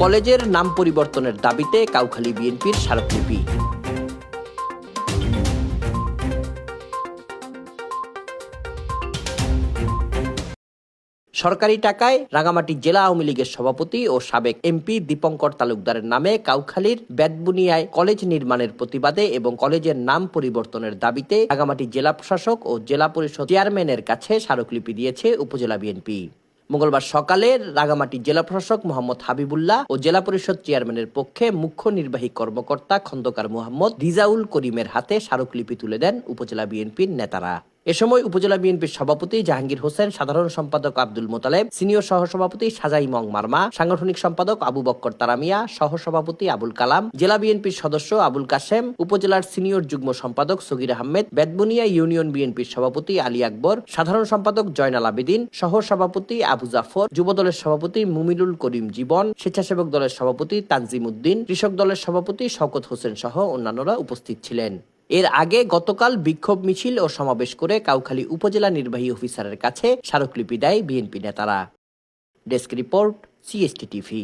কলেজের নাম পরিবর্তনের দাবিতে কাউখালী বিএনপির স্মারকলিপি। সরকারি টাকায় রাঙামাটি জেলা আওয়ামী লীগের সভাপতি ও সাবেক এমপি দীপঙ্কর তালুকদারের নামে কাউখালীর বেতবুনিয়ায় কলেজ নির্মাণের প্রতিবাদে এবং কলেজের নাম পরিবর্তনের দাবিতে রাঙামাটি জেলা প্রশাসক ও জেলা পরিষদ চেয়ারম্যানের কাছে স্মারকলিপি দিয়েছে উপজেলা বিএনপি। মঙ্গলবার সকালে রাগামাটি জেলা প্রশাসক মোহাম্মদ হাবিবুল্লাহ ও জেলা পরিষদ চেয়ারম্যানের পক্ষে মুখ্য নির্বাহী কর্মকর্তা খন্দকার মোহাম্মদ রিজাউল করিমের হাতে স্মারকলিপি তুলে দেন উপজেলা বিএনপির নেতারা। এ সময় উপজেলা বিএনপির সভাপতি জাহাঙ্গীর হোসেন, সাধারণ সম্পাদক আব্দুল মোতালেব, সিনিয়র সহসভাপতি সাজাই মং মার্মা, সাংগঠনিক সম্পাদক আবু বক্কর তারামিয়া, সহসভাপতি আবুল কালাম, জেলা বিএনপির সদস্য আবুল কাশেম, উপজেলার সিনিয়র যুগ্ম সম্পাদক সগির আহমেদ বেদবুনিয়া ইউনিয়ন বিএনপির সভাপতি আলী আকবর, সাধারণ সম্পাদক জয়নাল আবেদিন সহ সভাপতি আবু জাফর, যুবদলের সভাপতি মুমিনুল করিম জীবন, স্বেচ্ছাসেবক দলের সভাপতি তানজিম উদ্দিন, কৃষক দলের সভাপতি শওকত হোসেন সহ অন্যান্যরা উপস্থিত ছিলেন। এর আগে গতকাল বিক্ষোভ মিছিল ও সমাবেশ করে কাউখালী উপজেলা নির্বাহী অফিসারের কাছে স্মারকলিপি দেয় বিএনপি নেতারা। Desk report CST TV